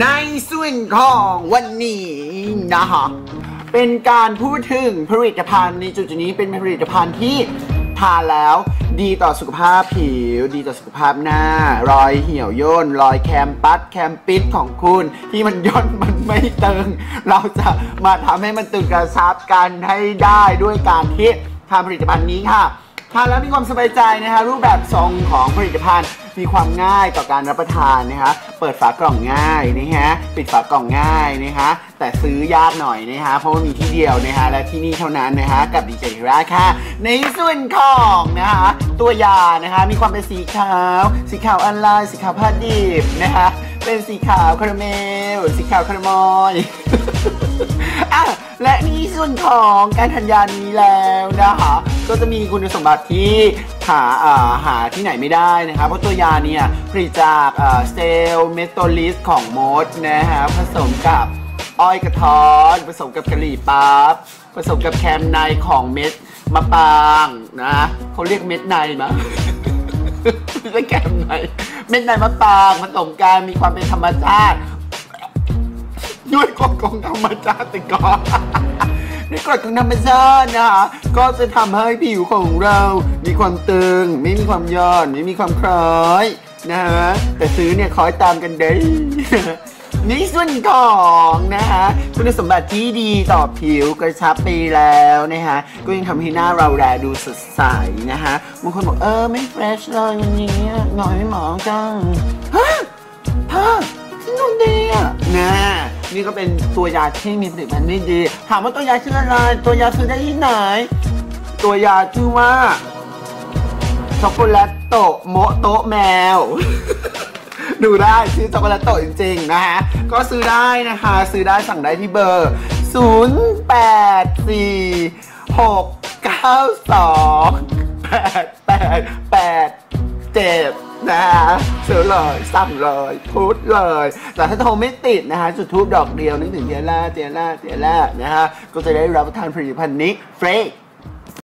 ในส่วนของวันนี้นะฮะเป็นการพูดถึงผลิตภัณฑ์ในจุดนี้เป็นผลิตภัณฑ์ที่ทานแล้ว ดีต่อสุขภาพผิว ดีต่อสุขภาพหน้า รอยเหี่ยวย่น รอยแคมปัสแคมปิดของคุณ ที่มันย่นมันไม่ตึง เราจะมาทำให้มันตึงกระชับกันให้ได้ด้วยการที่ทำผลิตภัณฑ์นี้ค่ะ ทานแล้วมีความสบายใจนะคะรูปแบบทรงของผลิตภัณฑ์ มีความง่ายต่อการรับประทานนะคะเปิดฝากล่องง่ายนะฮะปิดฝากล่องง่ายนะคะแต่ซื้อยากหน่อยนะคะเพราะว่ามีที่เดียวนะคะและที่นี่เท่านั้นนะคะกับดีเจราค่ะ ในส่วนของนะคะตัวยานะคะมีความเป็นสีขาว สีขาวออนลน์สีขาวผ้าดิบนะคะเป็นสีขาวคาราเมล สีขาวคาราเมลอะและนี่ส่วนของการทานยานี้แล้วนะคะ ก็จะมีคุณสมบัติที่หาอ่าหาที่ไหนไม่ได้นะคะเพราะตัวยาเนี่ยผลิตจากเซลล์เมโทลิสของมดนะฮะผสมกับอ้อยกระท้อนผสมกับกะหรี่ปั๊บผสมกับแคมในของเม็ดมะปรางนะเขาเรียกเม็ดในมะไม่ใช่แคมในเม็ดในมะปรางผสมกันมีความเป็นธรรมชาติด้วยกฎของธรรมชาติก่อน ในกฎของธรรมชาตินะคะก็จะทำให้ผิวของเรา มีความตึง ไม่มีความย่อน ไม่มีความคล้อยนะฮะแต่ซื้อเนี่ยคอยตามกันได้ ในส่วนของนะคะคุณสมบัติที่ดีต่อผิวกระชับไปแล้วนะคะก็ยังทำให้หน้าเราแลดูสดใสนะคะบางคนบอกเออไม่เฟรชเลยวันนี้หน่อยไม่หมองจังฮะฮะที่นุ่นดีอะนะ นี่ก็เป็นตัวยาที่มีผลิตภัณฑ์ที่ดี ถามว่าตัวยาชื่ออะไร ตัวยาซื้อได้ที่ไหน ตัวยาชื่อว่าช็อกโกแลตโตะโมโตะแมว ดูได้ชื่อช็อกโกแลตโตะจริงๆ นะฮะก็ซื้อได้นะคะ ซื้อได้สั่งได้ที่เบอร์ 0 นะฮะซื้อเลยสั่งเลยพูดเลย แต่ถ้าโทรไม่ติดนะฮะจุดทูบดอกเดียวนึกถึงเจล่าเจล่าเจล่านะฮะก็จะได้รับประทานผลิตภัณฑ์นี้ฟรี